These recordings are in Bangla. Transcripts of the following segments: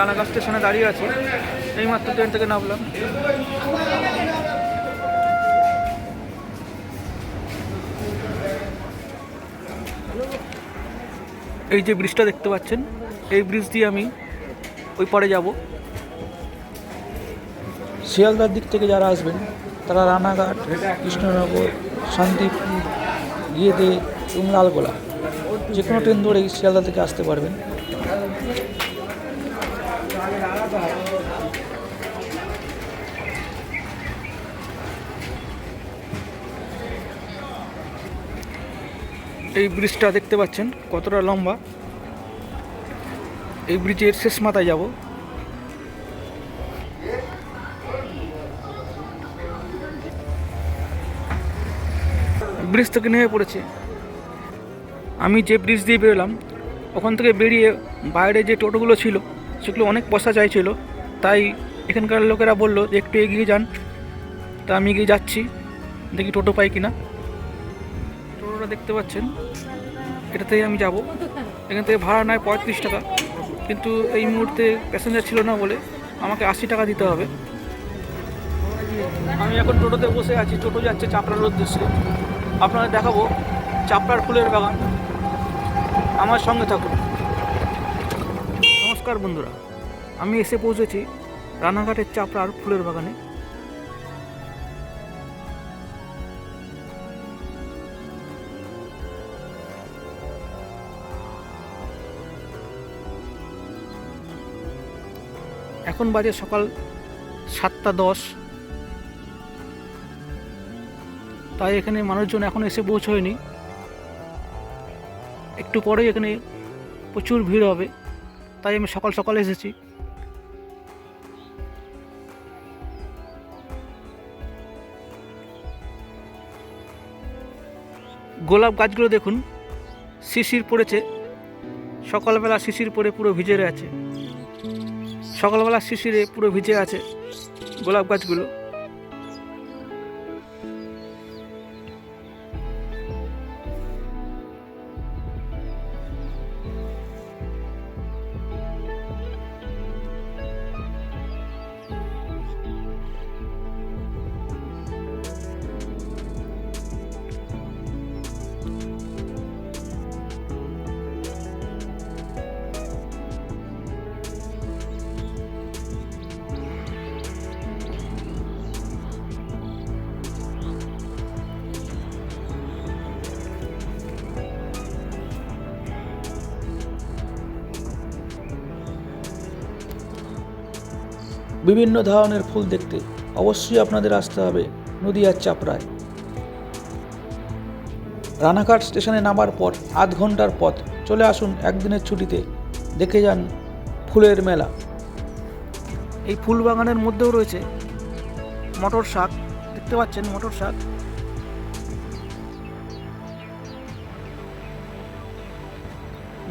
রানাঘাট স্টেশনে দাঁড়িয়ে আছি। এইমাত্র ট্রেন থেকে নামলাম। এই যে ব্রিজটা দেখতে পাচ্ছেন, এই ব্রিজ দিয়ে আমি ওই পারে যাব। শিয়ালদার দিক থেকে যারা আসবেন, তারা রানাঘাট, কৃষ্ণনগর, শান্তিপুর গিয়েদে এবং লালগোলা যে কোনো ট্রেন ধরেই শিয়ালদা থেকে আসতে পারবেন। এই ব্রিজটা দেখতে পাচ্ছেন, কতটা লম্বা। এই ব্রিজের শেষ মাথায় যাব। ব্রিজ থেকে নেমে পড়েছে। আমি যে ব্রিজ দিয়ে বেরোলাম, ওখান থেকে বেরিয়ে বাইরে যে টোটোগুলো ছিল, সেগুলো অনেক পয়সা চাইছিল। তাই এখানকার লোকেরা বলল যে, একটু এগিয়ে যান। তা আমি এগিয়ে যাচ্ছি, দেখি টোটো পাই কিনা। টোটোটা দেখতে পাচ্ছেন, এটাতেই আমি যাব। এখান থেকে ভাড়া নেয় পঁয়ত্রিশ টাকা। কিন্তু এই মুহূর্তে প্যাসেঞ্জার ছিল না বলে আমাকে আশি টাকা দিতে হবে। আমি এখন টোটোতে বসে আছি, টোটো যাচ্ছে চাপড়ার উদ্দেশ্যে। আপনাদের দেখাবো চাপড়ার ফুলের বাগান। আমার সঙ্গে থাকুন। নমস্কার বন্ধুরা, আমি এসে পৌঁছেছি রানাঘাটের চাপড়ার ফুলের বাগানে। এখন বাজে সকাল সাতটা দশ। তাই এখানে মানুষজন এখন এসে পৌঁছয়নি। একটু পরেই এখানে প্রচুর ভিড় হবে, তাই আমি সকাল সকাল এসেছি। গোলাপ গাছগুলো দেখুন, শিশির পড়েছে। সকালবেলা শিশির পড়ে পুরো ভিজে আছে সকালবেলা শিশিরে পুরো ভিজে আছে গোলাপ গাছগুলো। বিভিন্ন ধরনের ফুল দেখতে অবশ্যই আপনাদের আসতে হবে নদীয়ার চাপড়ায়। রানাঘাট স্টেশনে নামার পর আধ ঘণ্টার পথ। চলে আসুন একদিনের ছুটিতে। দেখে যান ফুলের মেলা। এই ফুল বাগানের মধ্যেও রয়েছে মটর শাক। দেখতে পাচ্ছেন মটর শাক।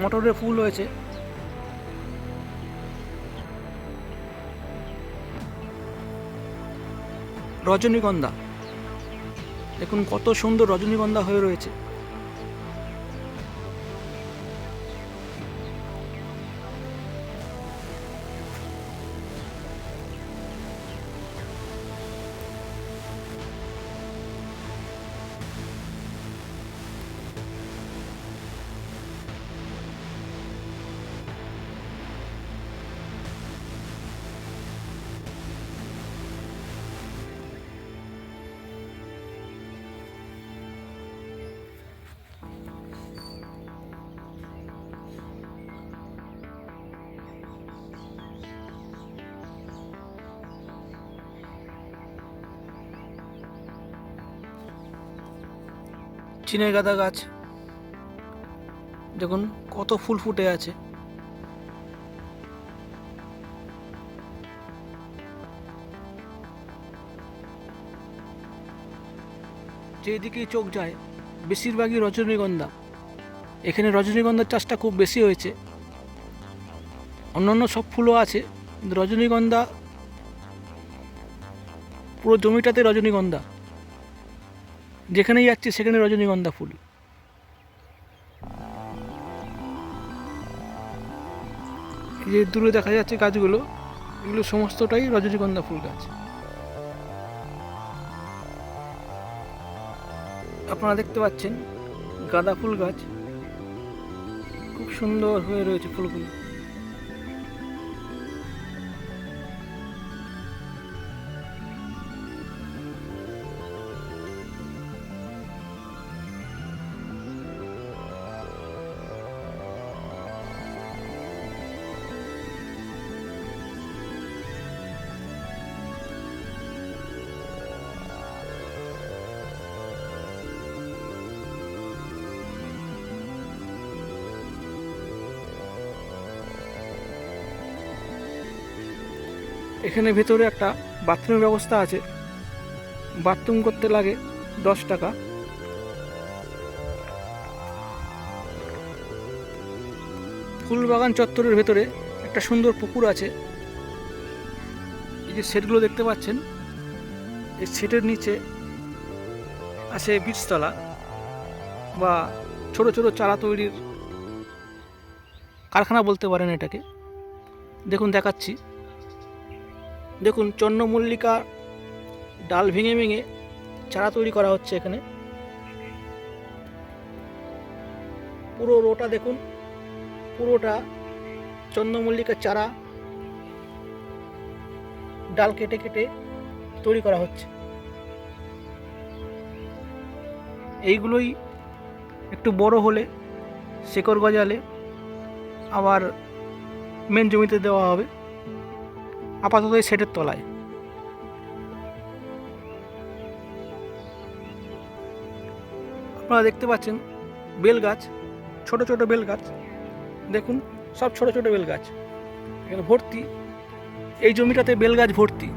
মটরের ফুল হয়েছে। রজনীগন্ধা। দেখুন কত সুন্দর রজনীগন্ধা হয়ে রয়েছে। চিনে গাঁদা গাছ। দেখুন কত ফুল ফুটে আছে। যেদিকেই চোখ যায়, বেশিরভাগই রজনীগন্ধা। এখানে রজনীগন্ধার চাষটা খুব বেশি হয়েছে। অন্যান্য সব ফুলও আছে রজনীগন্ধা, পুরো জমিটাতে রজনীগন্ধা। যেখানেই যাচ্ছি, সেখানে রজনীগন্ধা ফুল। যে দূরে দেখা যাচ্ছে গাছগুলো, এগুলো সমস্তটাই রজনীগন্ধা ফুল গাছ। আপনারা দেখতে পাচ্ছেন গাঁদা ফুল গাছ। খুব সুন্দর হয়ে রয়েছে ফুলগুলো। এখানে ভেতরে একটা বাথরুমের ব্যবস্থা আছে। বাথরুম করতে লাগে দশ টাকা। ফুলবাগান চত্বরের ভেতরে একটা সুন্দর পুকুর আছে। এই যে সেটগুলো দেখতে পাচ্ছেন, এই সেটের নিচে আছে বীজতলা বা ছোট ছোট চারা তৈরির কারখানা বলতে পারেন এটাকে। দেখুন, দেখাচ্ছি। দেখুন, চন্দ্রমল্লিকা ডাল ভেঙে ভেঙে চারা তৈরি করা হচ্ছে এখানে। পুরো রোটা দেখুন, পুরোটা চন্দ্রমল্লিকার চারা ডাল কেটে কেটে তৈরি করা হচ্ছে। এইগুলোই একটু বড় হলে, শেকড় গজালে আবার মেন জমিতে দেওয়া হবে। আপাতত এই সেটের তলায়। আপনারা দেখতে পাচ্ছেন বেল গাছ, ছোট ছোট বেল গাছ। দেখুন, সব ছোট ছোট বেল গাছ। এখানে ভর্তি। এই জমিটাতে বেল গাছ ভর্তি।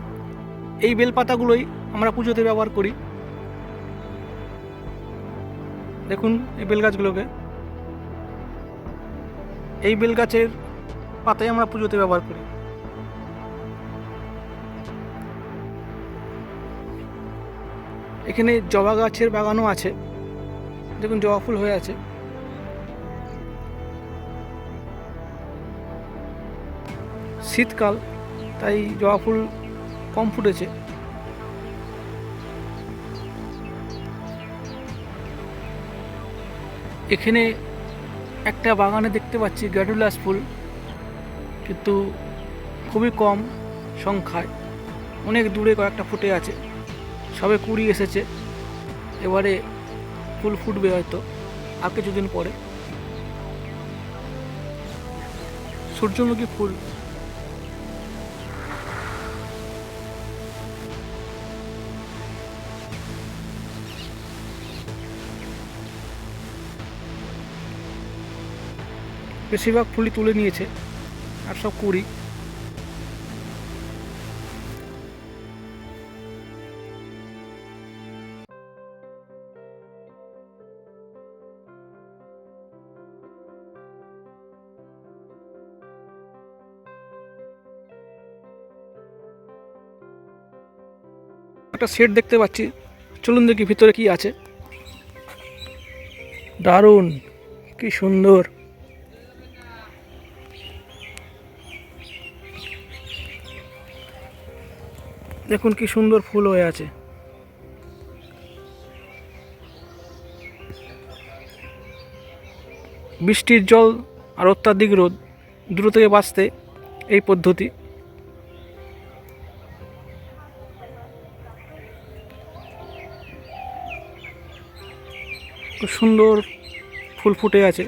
এই বেল পাতাগুলোই আমরা পুজোতে ব্যবহার করি। দেখুন, এই বেল গাছগুলোকে। এই বেল গাছের পাতাই আমরা পুজোতে ব্যবহার করি। এখানে জবা গাছের বাগানও আছে। দেখুন, জবা ফুল হয়ে আছে। শীতকাল, তাই জবা ফুল কম ফুটেছে। এখানে একটা বাগানে দেখতে পাচ্ছি গ্যাডুলাস ফুল, কিন্তু খুবই কম সংখ্যায়। অনেক দূরে কয়েকটা ফুটে আছে। সবে কুড়ি এসেছে। এবারে ফুল ফুটবে হয়তো, আর কিছুদিন পরে। সূর্যমুখী ফুল। বেশিরভাগ ফুলই তুলে নিয়েছে, আর সব কুড়ি। একটা সেট দেখতে পাচ্ছি। চলুন দেখি ভিতরে কি আছে। দারুণ, কি সুন্দর। দেখুন কি সুন্দর ফুল হয়ে আছে। বৃষ্টির জল আর অত্যাধিক রোদ দূর থেকে বাঁচতে এই পদ্ধতি। সুন্দর ফুল ফুটে আছে।